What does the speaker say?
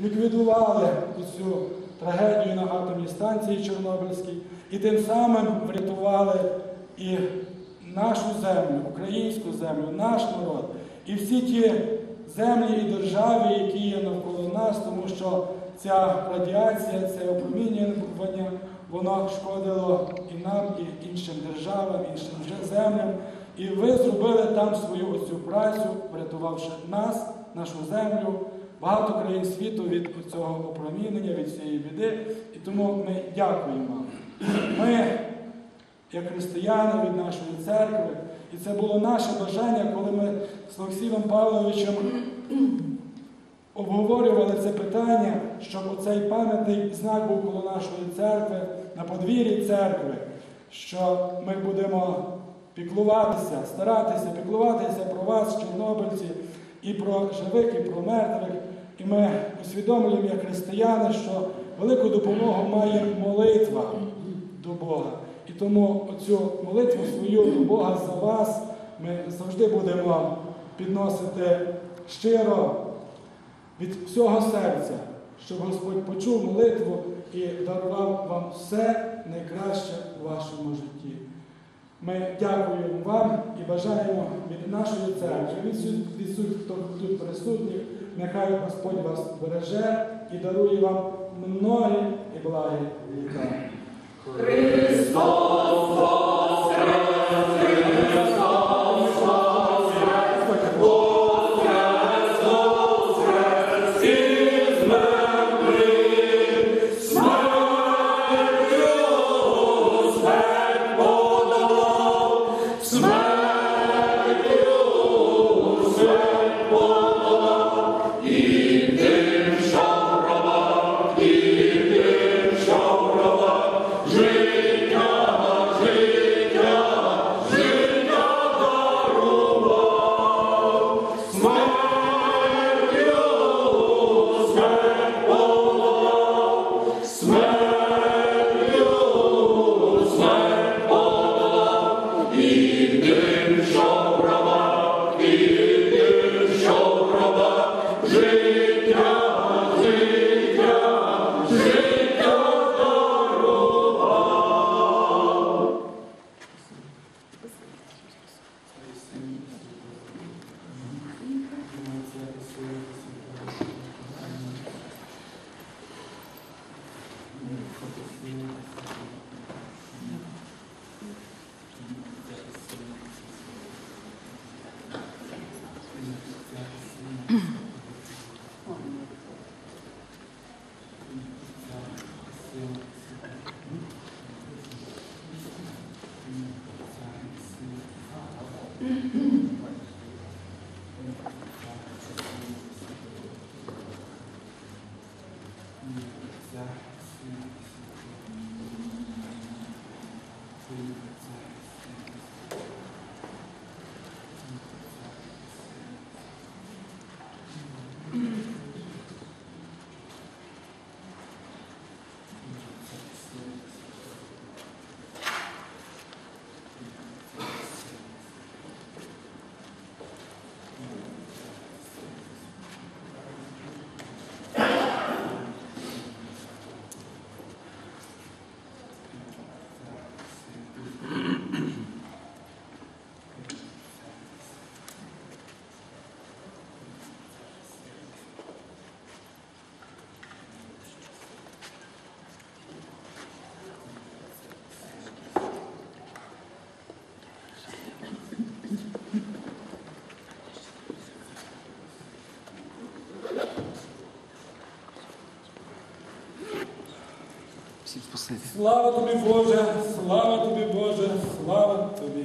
ліквідували цю трагедію на атомній станції Чорнобильській і тим самим врятували і нашу землю, українську землю, наш народ, і всі ті землі і держави, які є навколо нас, тому що ця радіація, це опромінювання, воно шкодило і нам, і іншим державам, іншим землям. І ви зробили там свою оцю працю, врятувавши нас, нашу землю, багато країн світу від цього опромінення, від цієї біди. І тому ми дякуємо вам. Ми, як християни від нашої церкви, і це було наше бажання, коли ми з Олексієм Павловичем обговорювали це питання, щоб оцей пам'ятний знак був коло нашої церкви, на подвір'ї церкви, що ми будемо піклуватися, старатися, піклуватися про вас, чорнобильці, і про живих, і про мертвих. І ми усвідомлюємо, як християни, що велику допомогу має молитва до Бога. І тому оцю молитву свою до Бога за вас ми завжди будемо підносити щиро від всього серця, щоб Господь почув молитву і дарував вам все найкраще у вашому житті. Ми дякуємо вам і бажаємо від нашої церкви, від хто тут присутніх, нехай Господь вас береже і дарує вам многі і благі to Всім спасибі. Слава тобі, Боже! Слава тобі, Боже! Слава тобі!